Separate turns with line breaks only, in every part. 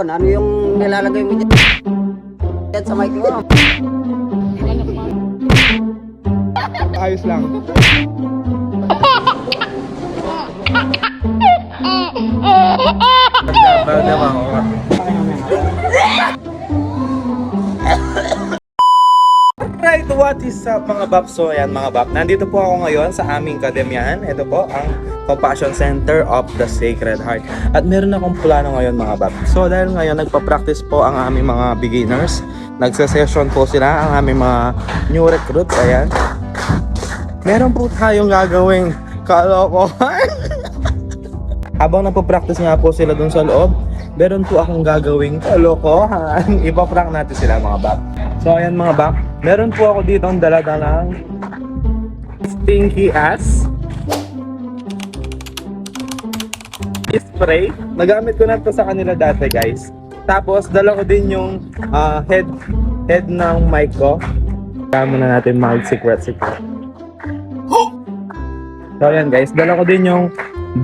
Ano yung nilalagay mo dyan? Yan sa mic mo.
Ayos lang. Right, what is up mga bap? So ayan mga bap, nandito po ako ngayon sa aming kademyahan. Ito po ang Compassion Center of the Sacred Heart. At meron akong plano ngayon mga bap. So dahil ngayon nagpa-practice po ang aming mga beginners. Nagsa-session po sila ang aming mga new recruits. Ayan. Meron po tayong gagawing kalokohan. Habang nagpa-practice nga po sila dun sa loob, meron po akong gagawing kalokohan. Ipa-prank natin sila mga bap. So ayan mga bap, meron po ako dito ang daladalang stinky ass spray. Nagamit ko na to sa kanila dati guys. Tapos dala ko din yung ah, head head ng mic ko. Kaya na natin mag secret secret. So ayan guys, dala ko din yung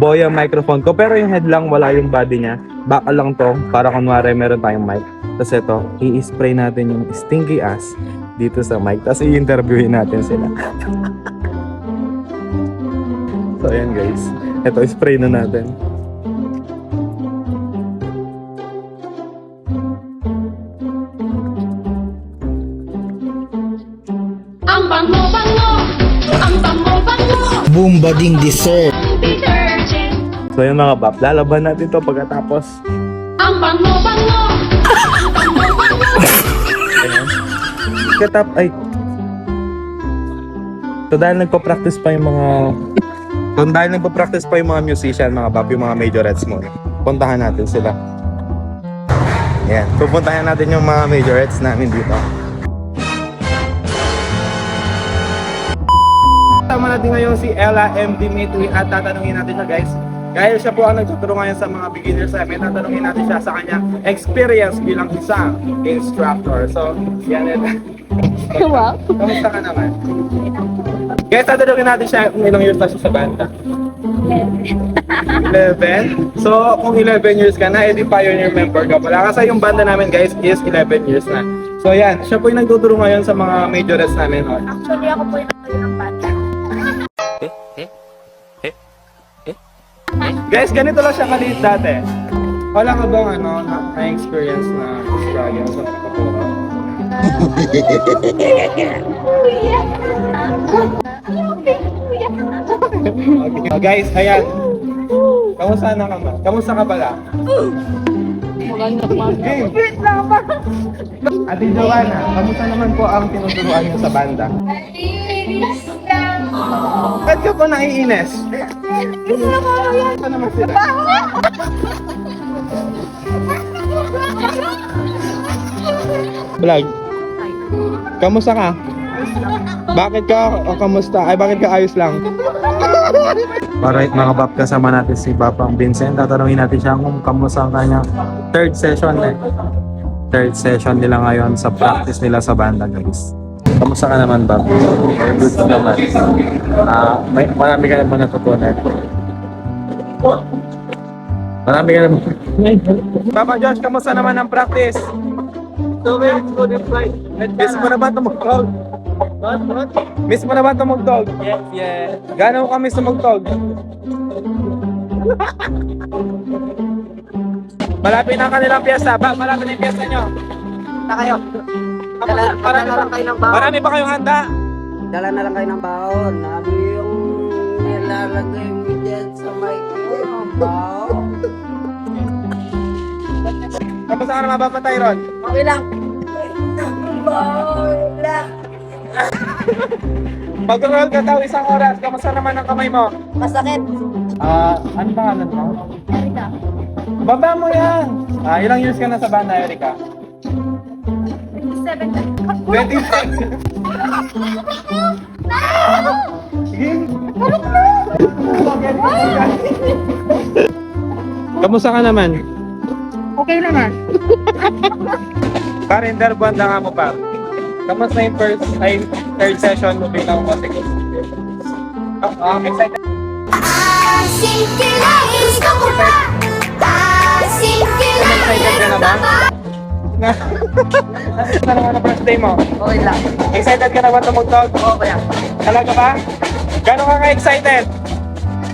Boya microphone ko pero yung head lang wala yung body niya. Baka lang to para kunwari meron tayong mic. Tapos ito, i-spray natin yung stinky ass dito sa mic. Tapos i-interviewin natin sila. so ayan guys, ito spray na natin.
Bombading dessert.
So ayan mga bap, lalaban natin to pagkatapos.
Ang bango-bango,
Ayan. Katap, ay. So dahil nagpa-practice pa yung mga So dahil nagpa-practice pa yung mga musician, mga bab, yung mga majorettes mo, puntahan natin sila. Yan. Pupuntahan natin yung mga majorettes namin dito. Tama natin ngayon si Ella M. Dimitri at tatanungin natin siya guys. Dahil siya po ang nagtuturo ngayon sa mga beginners namin, tatanungin natin siya sa kanyang experience bilang isang instructor. So, yan yan.
Wow.
Kamusta ka naman? Guys, tatanungin natin siya kung ilang years na siya sa banda. 11? So, kung 11 years ka na, edi pioneer member ka pala. Kasi yung banda namin, guys, is 11 years na. So, yan. Siya po yung nagtuturo ngayon sa mga majorettes namin.
Actually, ako po yung nagkaroon ng bata.
Guys, ganito lang siya kaliit dati. Wala ka bang ano, na, na-experience na struggle sa pagkakuro? Okay. Oh, guys, ayan. Kamusta na ka ba? Kamusta ka pala? Hey. Ate Joanna, kamusta naman po ang tinuturuan niyo sa banda? Ba't ka po naiinis? Ano naman sila? Vlog. Kamusta ka? Bakit ka o kamusta? Ay bakit ka ayos lang? Alright mga bab, kasama natin si Babang Vincent. Tatanungin natin siya kung kamusta ang kanyang third session eh. Third session nila ngayon sa practice nila sa banda guys. Kamusta ka naman Bab? Good naman. Ah, may marami ka naman natutunan. Marami ka naman. Papa Josh, kamusta naman ang practice? So, it's good in flight. Miss mo na ba tumugtog? Miss mo na ba tumugtog? Yes, yes. Gano'n ka miss tumugtog? Malapit na ang kanilang piyesta. Ba, malapit na yung piyesta nyo.
Na kayo. Dala, dala na lang kayo ng baon.
marami pa kayong handa.
Dala na lang kayo ng baon. Ano yung nilalagay mo dyan sa mic mo? Baon.
Kamusta ka naman ba, Tyron?
Okay lang.
Mag-roll ka daw isang oras. Kamusta naman ang kamay mo?
Masakit.
Ah, ano pangalan mo?
Erika.
Baba mo yan! Ah, ilang years ka na sa banda, Erika?
27 ka.
26! Sige. Kamusta ka naman?
Okay lang ah.
Karinder, banda nga mo pa. Kamusta yung first, ay, third session mo bilang musical? Ah, ah, excited?
Asing kilay, ko pa. Asing kilay,
Excited ka na? Na? Naman ang first day mo?
Okay lang.
Excited ka na ba tumugtog?
Okay lang.
Talaga ba? Gano'n ka ka-excited?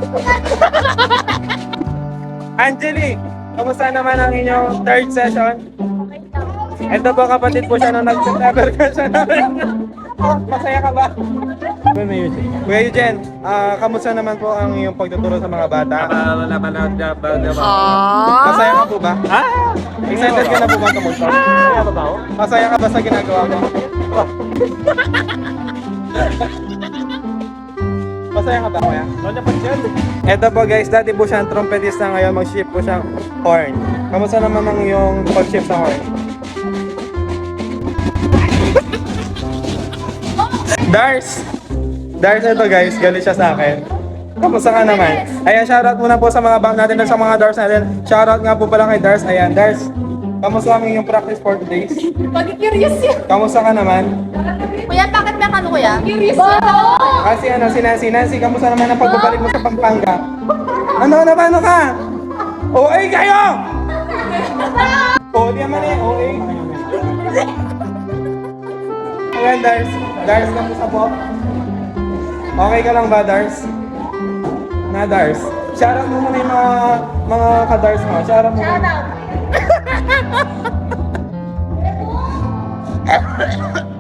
Angeli, kamusta naman ang inyong third session? Ito po kapatid po siya nung nag-September ka siya. Masaya ka ba? Kuya Eugene, ah, kamusta naman po ang iyong pagtuturo sa mga bata? Masaya ka po ba? Excited ka na po ba tumulong? Masaya ka ba sa ginagawa mo? Masaya ka ba, kuya? Ito po guys, dati po siyang trumpetista ngayon, mag-shift po siyang horn. Kamusta naman ang iyong pag-shift sa horn? Dars! Dars, ito guys, galit siya sa akin. Kamusta ka naman? Ayan, shoutout muna po sa mga bang natin at sa mga Dars natin. Shoutout nga po pala kay Dars. Ayan, Dars, kamusta ang iyong practice for today?
Pag-curious yun.
Kamusta ka naman?
Kuya, bakit may kano kuya? Curious
Kasi ano, si Nancy, Nancy, kamusta naman ang pagbabalik mo sa Pampanga? Ano, ano ba, ano ka? OA kayo! O, di naman eh, OA. Ayan, Dars. Dars, kamusta po? Okay ka lang ba, Dars? Na, Dars. Shoutout mo muna yung mga, mga ka-Dars mo. Shoutout mo muna.